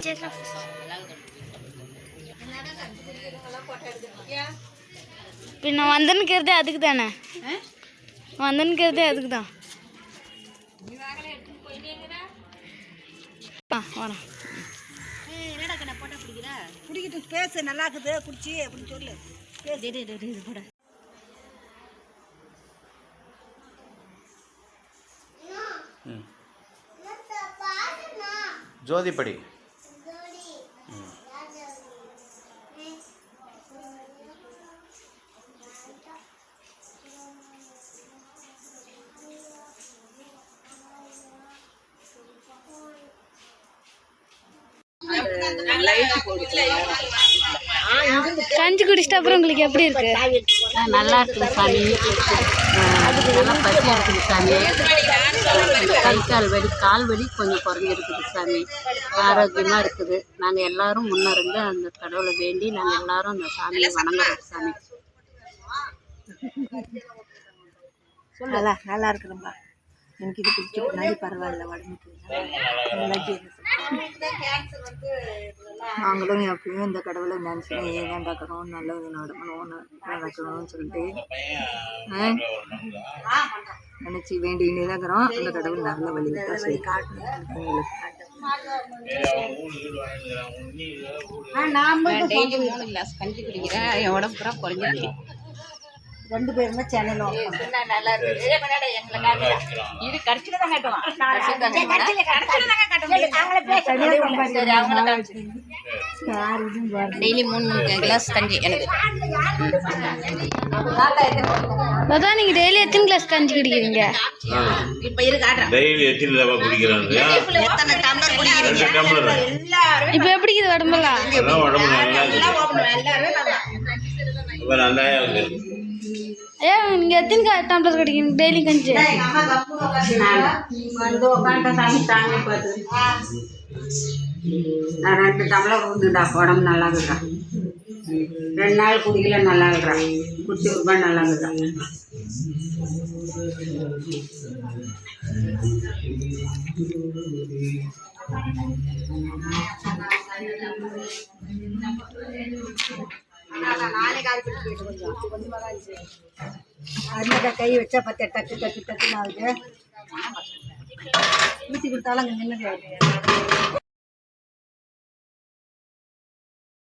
வச்சிடலாம் பின்ன வந்தனுக்கிறதே அதுக்கு தானே? வந்தனுக்கிறதே அதுக்கு தான். ஆ வரேன் குடிக்கிட்டு பேசு நல்லா இருக்குது குடிச்சி அப்படின்னு சொல்லு. பேசு ஜோதிப்படி. கஞ்சி குடிச்சிட்ட அப்புறம் உங்களுக்கு எப்படி இருக்கு? நல்லா இருக்குது சாமி நல்லா பசியாக இருக்குது சாமி. கை கால் வலி கால் வலி கொஞ்சம் குறைஞ்சிருக்குது சாமி. ஆரோக்கியமாக இருக்குது. நாங்கள் எல்லாரும் முன்னிருந்து அந்த கடவுளை வேண்டி நாங்கள் எல்லாரும் அந்த சாமியை வணங்குறோம் சாமி. நல்லா நல்லா இருக்குதும்பா எனக்கு இது குடிச்சு பின்னாடி பரவாயில்ல உடம்புக்கு. நல்லா ஜீரணம். நாங்களும் எப்பயும் இந்த கடவுளை நினச்சினே ஏன் நடக்கிறோம் நல்லது நடக்கணும் நடக்கணும்னு சொல்லிட்டு நினச்சி வேண்டிகிட்டே தான் இருக்கிறோம். அந்த கடவுள் நல்ல வழி சொல்லி நான் டெய்லி மூணு கிளாஸ் கஞ்சி குடிக்கிறேன். என் உடம்பு பூரா குறைஞ்சிருச்சு. ரெண்டு பேருமே சென்னையில் இது தான் டெய்லி மூணு மூணு கிளாஸ் கஞ்சி எனக்கு அதான் நீங்க டெய்லி எத்தனை கிளாஸ் கஞ்சி குடிக்கிறீங்க? இப்போ இரு காட்டுறேன். டெய்லி எத்தனை தடவை குடிக்கிறாங்க? எத்தனை டம்ளர் குடிக்கிறீங்க? ரெண்டு டம்ளர் இப்போ எப்படி இருக்குது உடம்பெல்லாம்? உடம்பு நல்லா இருக்குது. எல்லாருமே நல்லா. இப்போ நல்லாவே வந்து ஏன் நீங்க எத்தனை கா- டம்ளர் குடிக்கிறீங்க டெய்லி கஞ்சி வந்து உட்காந்து சாமி தாங்க பார்த்து நான் ரெண்டு டம்ளர் ஊந்துடா உடம்பு நல்லா இருக்குடா ரெண்டு நாள் குடிக்கல நல்லா இருக்குடா குடிச்சு ரூபா நல்லா இருக்குடா அருமையாக கை வச்சா பத்து டக்கு டக்கு டக்குன்னு ஆகுது. ஊற்றி கொடுத்தாலும் அங்கே நின்று